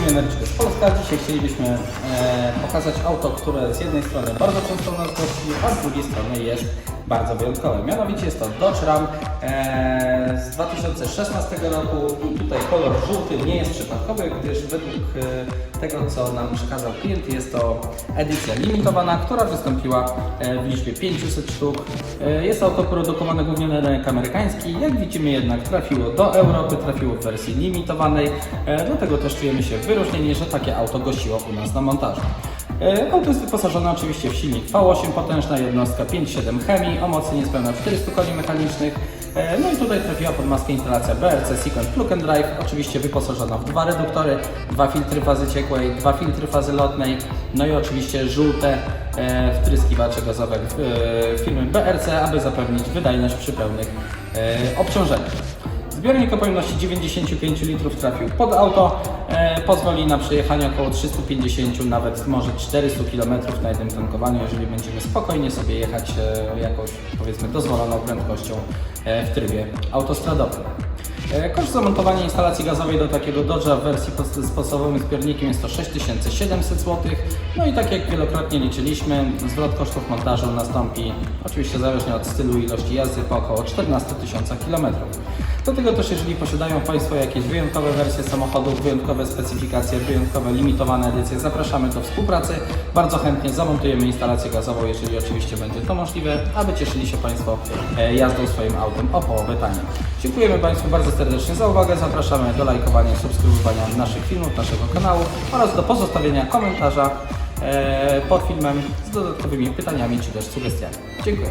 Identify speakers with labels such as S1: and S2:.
S1: firmie Energiczka Polska. Dzisiaj chcielibyśmy e, pokazać auto, które z jednej strony bardzo często nas gości, a z drugiej strony jest bardzo wyjątkowe. Mianowicie jest to Dodge Ram e, z 2016 roku tutaj kolor żółty nie jest przypadkowy, gdyż według e, tego, co nam przekazał klient, jest to edycja limitowana, która wystąpiła e, w liczbie 500 sztuk. E, Jest auto produkowane głównie na rynek amerykański. Jak widzimy jednak trafiło do Europy, trafiło w wersji limitowanej. E, Dlatego też czujemy się wyróżnieni, że takie auto gościło u nas na montażu. E, Auto jest wyposażone oczywiście w silnik V8, potężna jednostka 5.7 chemii o mocy niespełna 400 koni mechanicznych. E, No i tutaj trafiła pod maskę instalacja BRC Sequent Plug and Drive, oczywiście wyposażona w dwa reduktory, dwa filtry fazy ciekłej, dwa filtry fazy lotnej, no i oczywiście żółte e, wtryskiwacze gazowe e, firmy BRC, aby zapewnić wydajność przy pełnych e, obciążeniach. Zbiornik o pojemności 95 litrów trafił pod auto, e, pozwoli na przejechanie około 350, nawet może 400 km na jednym tankowaniu, jeżeli będziemy spokojnie sobie jechać e, jakąś powiedzmy dozwoloną prędkością e, w trybie autostradowym. E, Koszt zamontowania instalacji gazowej do takiego Dodge'a w wersji z podstawowym zbiornikiem jest to 6700 zł. No i tak jak wielokrotnie liczyliśmy, zwrot kosztów montażu nastąpi oczywiście zależnie od stylu i ilości jazdy po około 14 tysiącach kilometrów. Do tego też jeżeli posiadają Państwo jakieś wyjątkowe wersje samochodów, wyjątkowe specyfikacje, wyjątkowe limitowane edycje, zapraszamy do współpracy. Bardzo chętnie zamontujemy instalację gazową, jeżeli oczywiście będzie to możliwe, aby cieszyli się Państwo e, jazdą swoim autem o połowę taniej. Dziękujemy Państwu bardzo serdecznie za uwagę. Zapraszamy do lajkowania subskrybowania naszych filmów, naszego kanału oraz do pozostawienia komentarza e, pod filmem z dodatkowymi pytaniami czy też sugestiami. Dziękuję.